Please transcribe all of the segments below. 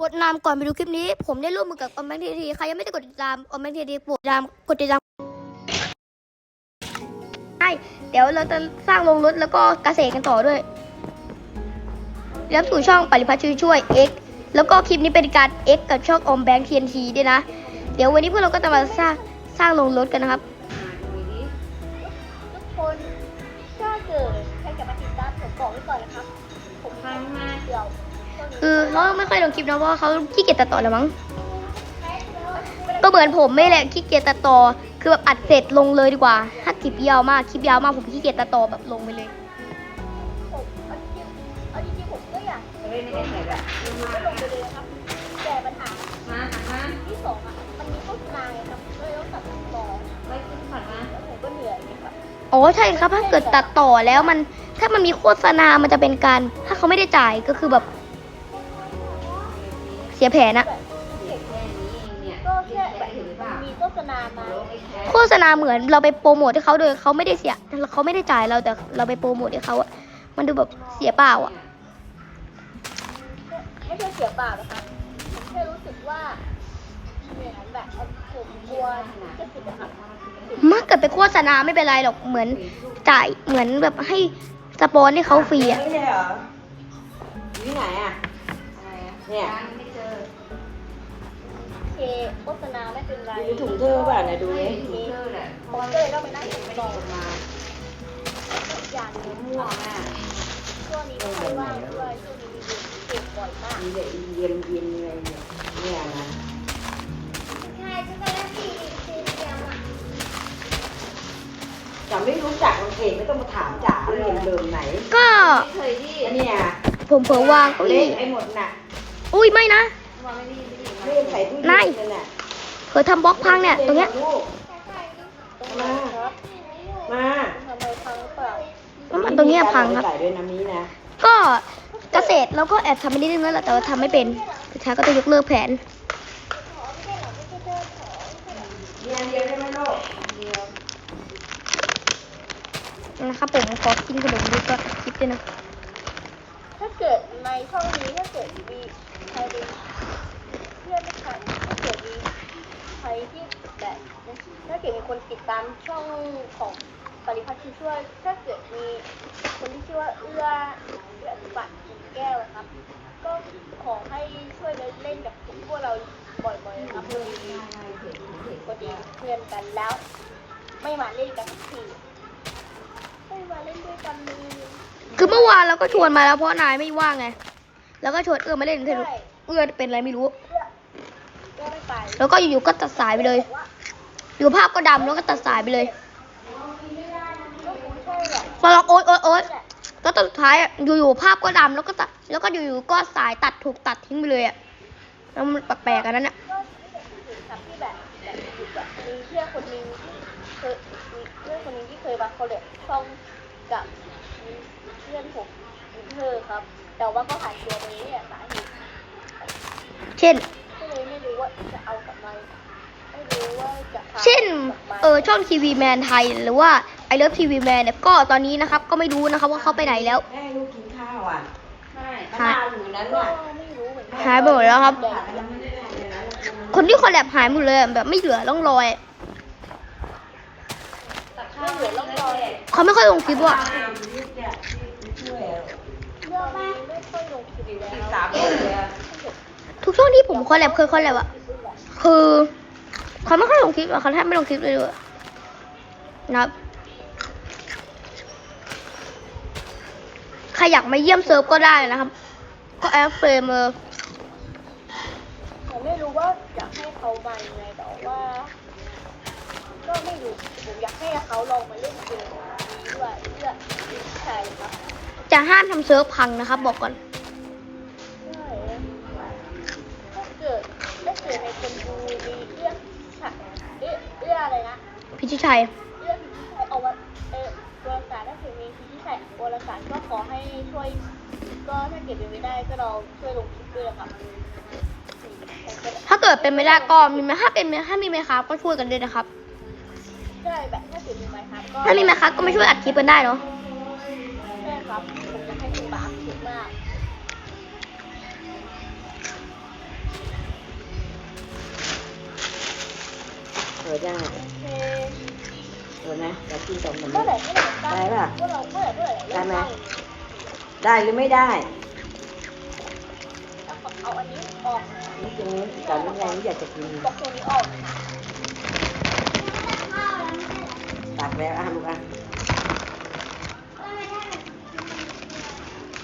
กดนำก่อนไปดูคลิปนี้ ผมได้ร่วมมือกับออมแบงค์ทีทีใครยังไม่ได้กดติดตามออมแบงค์ทีทีกดติดตามกดติดตามใช่เดี๋ยวเราจะสร้างโรงรถแล้วก็เกษตรกันต่อด้วยรับสู่ช่องปริพัฒน์ช่วยช่วย X แล้วก็คลิปนี้เป็นการ X กับช่องออมแบงค์ทีนทีด้วยนะ เดี๋ยววันนี้พวกเราก็จะมาสร้างสร้างโรงรถกันนะครับทุกคนถ้าเกิดใครจะมาติดตามผมบอกไว้ก่อนนะครับ ผมทำมาเดี๋ยว คือเขาไม่ค่อยลงคลิปนะเพราะว่าเขาขี้เกียจตัดต่อแล้วมั้งก็เหมือนผมไม่แหละขี้เกียจตัดต่อ คือแบบอัดเสร็จลงเลยดีกว่า ถ้าคลิปยาวมากคลิปยาวมากผมขี้เกียจตัดต่อแบบลงไปเลยผมเอาจริงๆเอาจริงๆผมก็อยากไม่ได้ไม่ได้ใส่แบบก็ลงไปเลยนะครับแต่ปัญหามาหันมาที่สองอะมันมีโฆษณาไงครับก็เลยต้องตัดต่อไว้ขึ้นผ่อนมาแล้วผมก็เหนื่อยไงครับอ๋อใช่ครับถ้าเกิดตัดต่อแล้วมันถ้ามันมีโฆษณา มันจะเป็นการ ถ้าเขาไม่ได้จ่ายก็คือแบบเสียแผนอะแค่นี้เองเนี่ยก็แค่แบแบบบถือเปล่ามีโฆษณามาโฆษณาเหมือนเราไปโปรโมทให้เขาโดยเขาไม่ได้เสียเขาไม่ได้จ่ายเราแต่เราไปโปรโมทให้เขาอะมันดูแบบเสียเปล่าอะไม่ใช่เสียเปล่านะครับผมแค่รู้สึกว่าเหมือนแบบผมกลัวจะผิดอะครับมากเกิดไปโฆษณาไม่เป็นไรหรอกเหมือนจ่ายเหมือนแบบให้สปอนให้เขาฟรีอะไม่ใช่เหรออยู่ที่ไหนอะ อะไรอะเนี่ยไม่เจอโอเคโฆษณาไม่เป็นไรดูถุงเธอป่ะเนี่ยดูเลยถุงเธอแหละผมก็เลยต้องไปนั่งไม่ต่ได้อมาอย่างหนึงม่วงอะช่วงนี้ไม่ค่อยว่างด้วยช่วงนี้มีเก็บบ่อยมากมีแต่เย็นเย็นอะไรเนี่ยเนี่ยนะใช่ช็อกโกแลตสีสีเขียวอะจ๋าไม่รู้จักมันเพจไม่ต้องมาถามจ๋าเรียนเดิมไหน ก็เคยที่เนี่ยผมเผลอวางเก้าเล่อี้นไอ้หมดน่ะ อุ้ยไม่นะ ไม่ได้ใส่ตู้เย็นนั่นน่ะเผลอทำบล็อกพังเนี่ย ตรงเนี้ย ลูกตรงไหนครับมาทำไมพังหรือเปล่าแล้วมันตรงเนี้ยพังครับ ใส่ด้วยน้ำนี้นะ ก็เกษตรเราก็แอบทำไปนิดนึงแล้วแหละแต่ว่าทำไม่เป็นสุดท้ายก็จะยกเลิกแผนเรียนเดียวได้ไหมลูกเดียวนะครับผมขอกินขนมด้วยก็คลิปด้วยนะถ้า เกิดในช่องนี้ถ้าเกิดมีใครเป็นเพื่อนใครถ้าเกิดมีใครที่แบบถ้าเกิดมีคนติดตามช่องของปริพัฒน์ช่วยถ้าเกิดมีคนที่ชื่อว่าเอื้อเอื้อปัดกิ่งแก้วนะครับ ก็ขอให้ช่วยเล่นกับพวกเราบ่อยๆนะครับพอดีดีเพื่อนกันแล้ว ไม่มาเล่นกันสักที ไม่มาเล่นด้วยกันเลยคือเมื่อวานเราก็ชวนมาแล้วเพราะนายไม่ว่างไง แล้วก็ชวนเอื้อมาเล่นเทนนิสใช่เอื้อเป็นอะไรไม่รู้ ก็ไม่ไปแล้วก็อยู่ๆก็ตัดสายไปเลย อยู่ภาพก็ดำแล้วก็ตัดสายไปเลยก็คงใช่แหละพอเราโอ๊ยโอ๊ยโอ๊ยแหละก็ตอนสุดท้ายอะอยู่ๆภาพก็ดำแล้วก็ตัด แล้วก็อยู่ๆก็สายตัดถูกตัดทิ้งไปเลยอะแล้วมันแปลกๆกันนั้นอะก็ถึงครับที่แบบแบบแบบมีเพื่อนคนหนึง ยมาเขาเลยช่องกับมีเพื่อนผมมีเธอครับ แต่ว่าก็หายตัวไปเนี่ยสาเหตุเช่น ก็เลยไม่รู้ว่าจะเอากลับมาไม่รู้ว่าจะพาเช่น กลับมาเออช่องทีวีแมนไทยหรือว่าไอเลิฟทีวีแมนเนี่ยก็ตอนนี้นะครับก็ไม่รู้นะครับว่าเขาไปไหนแล้ว แม่ให้ลูกกินข้าวอะใช่มะหานาวอยู่นั้นก็น่ะไม่รู้เหมือนกันหายไปหมดแล้วครับผัดยังไม่ได้ทำเลยนะคนที่คอลแลบหายหมดเลยอะแบบไม่เหลือร่องรอยอะไม่ เหลือร่องรอยเขาไม่ค่อยลงคลิปว่ะช่วยเรื่องนี้ไม่ค่อยลงคลิปแล้วสามคนเลยอะทุกช่วงที่ผมคอลแลบเคยคอลแลบอะคือเขาไม่ค่อยลงคลิปอะเขาแทบไม่ลงคลิปเลยด้วยนะครับใครอยากมาเยี่ยมเซิร์ฟก็ได้นะครับ ก็แอดเฟรมเออผมไม่รู้ว่าอยากให้เขามายังไงแต่ว่า ก็ไม่รู้ผมอยากให้เขาลองมาเล่นเกมนี้ด้วยเพื่อใช่ครับจะห้ามทำเซิร์ฟพังนะครับ บอกก่อน ใช่ถ้าเกิดถ้าเกิดในคนดูมีเอื้อฉะเอื้อเอื้ออะไรนะพิชิตชัยเอื้อพิชิตชัยเอาว่าเออตัวสารถ้าเกิดมีพิชิตชัยตัวสารก็ขอให้ช่วย ก็ถ้าเกิดเป็นไม่ได้ก็เราช่วยลงคลิปด้วยนะครับถ้าเกิดเป็นไม่ได้ก็มีไหมถ้าเป็นไม่ถ้ามีไหมครับก็ช่วยกันด้วยนะครับ ช่แบบถ้าติดมีไมครับก็ถ้ามีไหมคะก็ไม่ช่วยอัดคลิปกันได้เนาะใช่ครับผมจะให้คุณบาสคิดมากเออได้เฮ้เออนะแต่พี่สองคเอไหร่นี้เอไหร่ได้ได้ป่ะ เมื่อไหร่เมื่อไหร่เมื่ะไหร่ได้ไหม ได้หรือไม่ได้เอาอันนี้ออกนี่ตรงนี้แต่ลูไรไม่อยากจะกินตัวนี้ออก ตักแล้วอะลูกอะ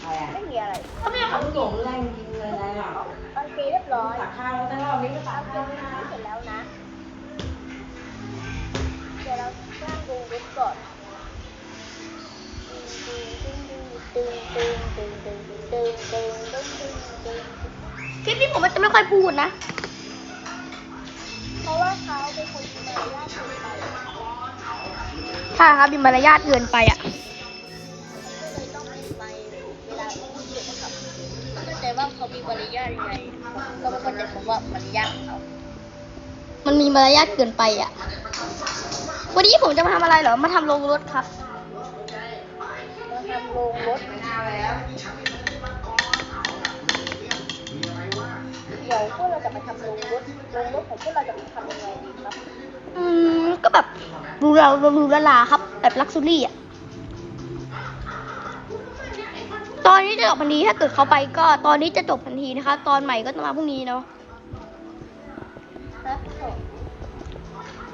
อะไรอะไม่มีอะไรเขาไม่เขาหลงแรงจริงเลยนะโอเคเรียบร้อยตักข้าวแล้วถ้ารอบนี้ก็ตัเอากเสข้าวไม่ได้ร็จแล้วนะ เดี๋ยวเราสร้างดูเว็บก่อนตึงตึงตึงตึงตึงตึงตึงตึงตึงตึงคลิปนี้ผมจะไม่ค่อยพูดนะ ถ้าครับมีมารยาทเกินไปอะก็เลยต้องมีไปเวลาเขาพูดเกี่ยวกับเข้าใจว่าเขามีมารยาทยังไงผมก็ไม่เข้าใจผมว่ามารยาทของเขามันมีมารยาทเกินไปอะ วันนี้ผมจะมาทำอะไรเหรอ มาทำโรงรถครับเราทำโรงรถไม่น่าแล้วเดี๋ยวพวกเราจะไปทำโรงรถโรงรถของพวกเราจะไปทำยังไงดีครับ อืม ก็แบบ ดูเราดูละลาครับ แบบลักซ์รี่อะ ตอนนี้จะจบทันทีถ้าเกิดเขาไปก็ตอนนี้จะจบทันทีนะคะ ตอนใหม่ก็จะมาพรุ่งนี้เนาะ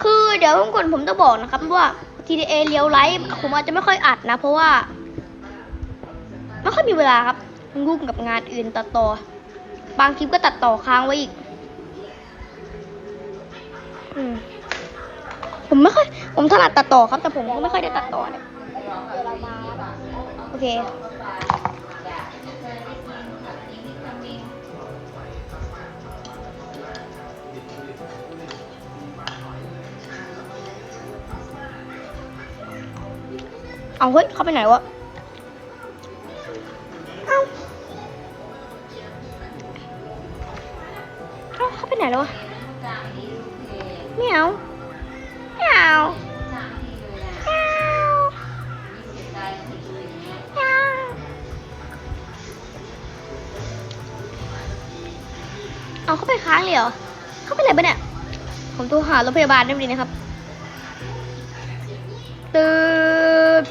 คือเดี๋ยวทุกคนผมจะบอกนะครับว่า TDA เลี้ยวไลฟ์ผมอาจจะไม่ค่อยอัดนะ เพราะว่าไม่ค่อยมีเวลาครับยุ่งกับงานอื่นตัดต่อ บางคลิปก็ตัดต่อค้างไว้อีก อืม ผมไม่ค่อย ผมถนัดตัดต่อครับ แต่ผมก็ไม่ค่อยได้ตัดต่อเนี่ยโอเค เอาเฮ้ย เข้าไปไหนวะ ค้างเลยเหรอเข้าไปไหนปะเนี่ย ผมโทรหารถพยาบาลได้ไหมนะครับตืด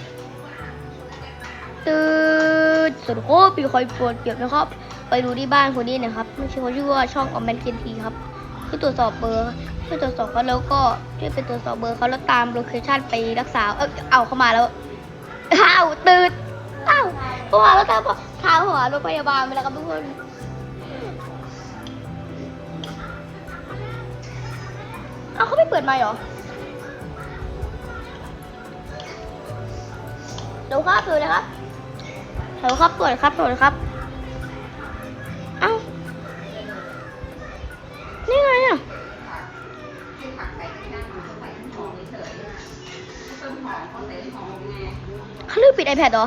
ตืดสุดโคตรมีคอยปวดเจ็บนะครับ ไปดูที่บ้านคนนี้นะครับไม่ใช่เขาชื่อว่าช่องออมแมนเคนทีครับช่วยตรวจสอบเบอร์ช่วยตรวจสอบเขาแล้วก็ช่วยไปตรวจสอบเบอร์เขาแล้วตามโลเคชั่นไปรักษา เออเอาเข้ามาแล้วอ้าวตื่นอ้าวเพราะว่าแล้วตามพาหัวโรถพยาบาลไปแล้วครับทุกคน เอาเขาไม่เปิดไมค์เหรอเดี๋ยวครับเปิดเลยครับเดี๋ยวครับเปิดครับเปิดครับเอ้านี่ไงอะเขาลืมปิด iPad เหรอ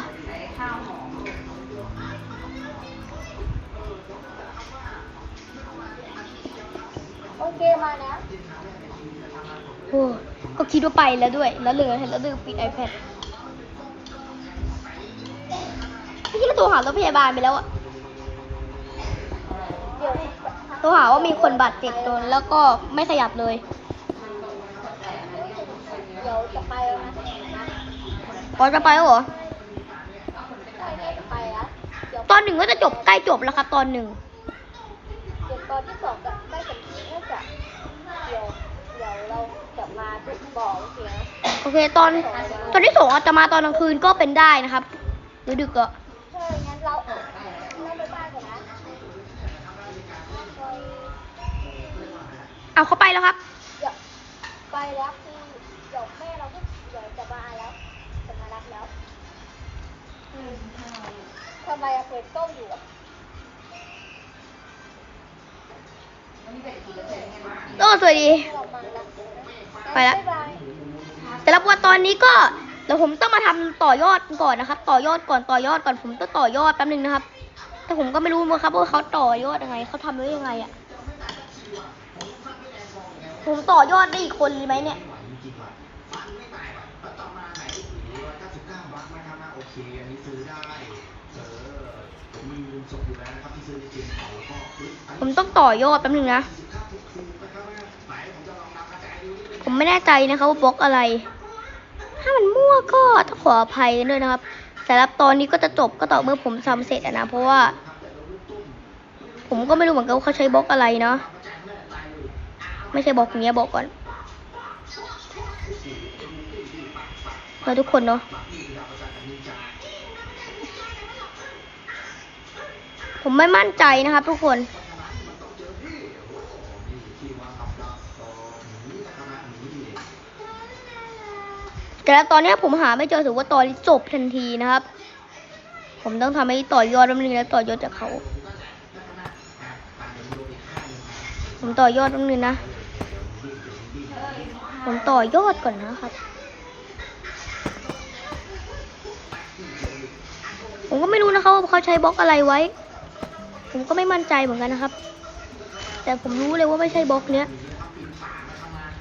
โอเคมาแล้ว อ้ก็คิดว่าไปแล้วด้วย แล้วเลยแล้วลืมปิด iPad ไม่ใช่เราโทรหารถพยาบาลไปแล้วอะเดี๋ยวหาว่ามีคนบาดเจ็บโดนแล้วก็ไม่ขยับเลยเดี๋ยวจะไปแล้วนะพอจะไปแล้วเหรอตอนหนึ่งก็จะจบใกล้จบแล้วครับตอนหนึ่งตอนที่สองก็ได้กันน่าจะเดี๋ยวเดี๋ยวเราจะมาบอก โอเคนะโอเคตอนตอนที่สองอาจจะมาตอนกลางคืนก็เป็นได้นะครับหรือดึกก็ใช่งั้นเราเราไปบ้านก่อนนะไปเอาเข้าไปแล้วครับเดี๋ยวไปแล้วคือเดี๋ยวแม่เราก็เดี๋ยวจะมาแล้วจะมารับแล้วอืมทำไมอะเปิดกล้องอยู่อะโอ้สวัสดี เรามาแล้วไปละบ๊ายบายแต่ละวันตอนนี้ก็เดี๋ยวผมต้องมาทำต่อยอดก่อนนะครับ ต่อยอดก่อนต่อยอดก่อนผมต้องต่อยอดแป๊บนึงนะครับ แต่ผมก็ไม่รู้มั้งครับว่าเขาต่อยอดยังไงเขาทำได้ยังไงอะผมต่อยอดได้อีกคนเลยไหมเนี่ยบาทนะครับนะโอเคอันนี้ซื้อได้เออผมมีเงินสดอยู่แล้วนะครับที่ซื้อในเกมเขาแล้วก็เฮ้ยอันผมต้องต่อยอดแป๊บนึงนะ สิบเก้าถูกถูกนะครับนะไหน ผมไม่แน่ใจนะครับว่าบล็อกอะไร ถ้ามันมั่วก็ต้องขออภัยด้วยนะครับสำหรับตอนนี้ก็จะจบก็ต่อเมื่อผมทำเสร็จนะ เพราะว่า ผมก็ไม่รู้เหมือนกันว่าเขาใช้บล็อกอะไรเนาะไม่ใช่บล็อกเนี้ยบอกก่อนเราทุกคนเนาะผมไม่มั่นใจนะครับทุกคน แต่ตอนนี้ผมหาไม่เจอถือว่าตอนจบทันทีนะครับ ผมต้องทำให้ต่อยอดแป๊บนึงแล้วต่อยอดจากเขา ผมต่อยอดแป๊บนึงนะ ผมต่อยอดก่อนนะครับ ผมก็ไม่รู้นะครับว่าเขาใช้บล็อกอะไรไว้ ผมก็ไม่มั่นใจเหมือนกันนะครับ แต่ผมรู้เลยว่าไม่ใช่บล็อกเนี้ย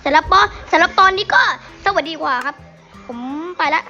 สำหรับปอสำหรับตอนนี้ก็สวัสดีกว่าครับ ผมไปละ